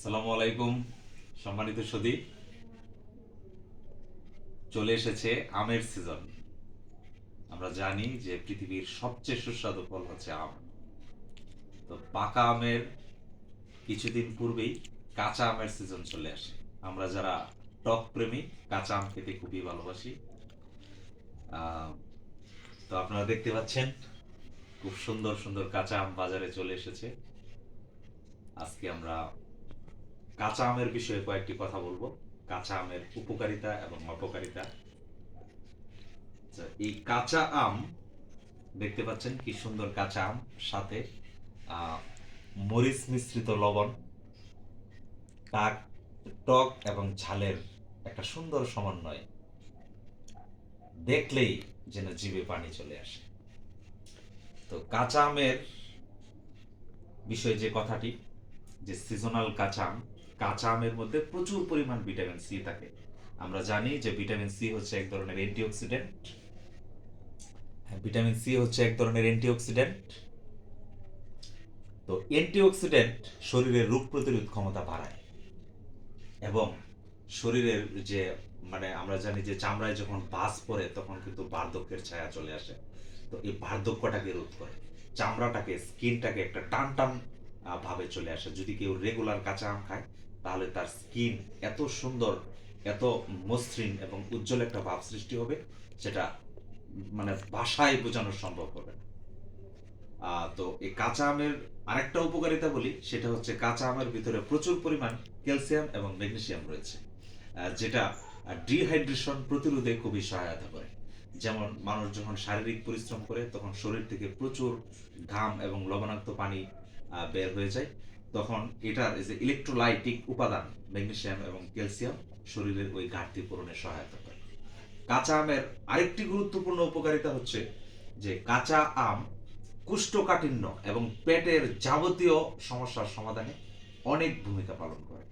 আসসালামু আলাইকুম, সম্মানিত সদী চলে এসেছে আমের সিজন আমরা জানি যে পৃথিবীর সবচেয়ে সুস্বাদু ফল হচ্ছে আম। তো পাকা আমের কিছুদিন পূর্বেই কাঁচা আমের সিজন চলে আসে। আমরা যারা টক প্রেমী, কাঁচা আম খেতে খুবই ভালোবাসি। তো আপনারা দেখতে পাচ্ছেন, খুব সুন্দর সুন্দর কাঁচা আম বাজারে চলে এসেছে। আজকে আমরা কাঁচা আমের বিষয়ে কয়েকটি কথা বলব। কাঁচা আমের উপকারিতা এবং অপকারিতা। আচ্ছা, এই কাঁচা আম দেখতে পাচ্ছেন কি সুন্দর কাঁচা আম সাথে মরিচ মিশ্রিত লবণ টাক টক এবং ঝালের একটা সুন্দর সমন্বয়। দেখলেই যেন জীবে পানি চলে আসে। তো কাঁচা আমের বিষয়ে যে কথাটি যে সিজনাল কাঁচা আম কাঁচা আমের মধ্যে প্রচুর পরিমাণ ভিটামিন সি থাকে। আমরা জানি যে ভিটামিন সি হচ্ছে এক ধরনের অ্যান্টিঅক্সিডেন্ট। ভিটামিন সি হচ্ছে এক ধরনের অ্যান্টিঅক্সিডেন্ট। তো অ্যান্টিঅক্সিডেন্ট শরীরের রোগ প্রতিরোধ ক্ষমতা বাড়ায় এবং শরীরের যে মানে আমরা জানি যে চামড়ায় যখন বাস পড়ে তখন কিন্তু বার্ধক্যের ছায়া চলে আসে। তো এই বার্ধক্যটাকে রোধ করে। চামড়াটাকে, স্কিনটাকে একটা টান টান ভাবে চলে আসে। যদি কেউ রেগুলার কাঁচা আম খায়, তাহলে তার স্কিন এত সুন্দর, এত মসৃণ এবং উজ্জ্বল একটা ভাব সৃষ্টি হবে, সেটা মানে ভাষায় বোঝানো সম্ভব হবে না। তো এই কাঁচা আমের আরেকটা উপকারিতা বলি, সেটা হচ্ছে কাঁচা আমের ভিতরে প্রচুর পরিমাণ ক্যালসিয়াম এবং ম্যাগনেসিয়াম রয়েছে যেটা ডিহাইড্রেশন প্রতিরোধে খুবই সহায়তা করে। যেমন মানুষ যখন শারীরিক পরিশ্রম করে, তখন শরীর থেকে প্রচুর ঘাম এবং লবণাক্ত পানি বের হয়ে যায়। তখন এটার যে ইলেকট্রোলাইটিক উপাদান ম্যাগনেসিয়াম এবং ক্যালসিয়াম শরীরের ওই ঘাটতি পূরণে সহায়তা করে। কাঁচা আমের আরেকটি গুরুত্বপূর্ণ উপকারিতা হচ্ছে যে কাঁচা আম কুষ্ঠকাঠিন্য এবং পেটের যাবতীয় সমস্যার সমাধানে অনেক ভূমিকা পালন করে।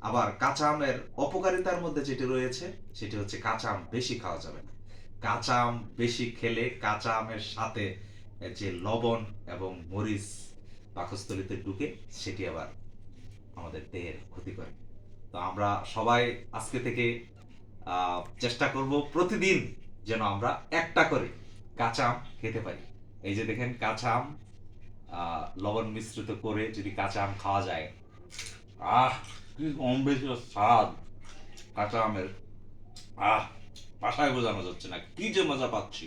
আবার কাঁচা আমের অপকারিতার মধ্যে যেটি রয়েছে, সেটি হচ্ছে কাঁচা আম বেশি খাওয়া যাবে না। কাঁচা আম বেশি খেলে কাঁচা আমের সাথে যে লবণ এবং মরিচ পাকস্থলিতে ঢুকে সেটি আবার আমাদের দেহের ক্ষতি করে। তো আমরা সবাই আজকে থেকে চেষ্টা করব প্রতিদিন যেন আমরা একটা করে কাঁচা আম খেতে পারি। এই যে দেখেন কাঁচা আম লবণ মিশ্রিত করে যদি কাঁচা আম খাওয়া যায়, আহ, কি কম বেশি স্বাদ। কাঁচা আমের, আহ ভাষায় বোঝানো যাচ্ছে না, কি যে মজা পাচ্ছি।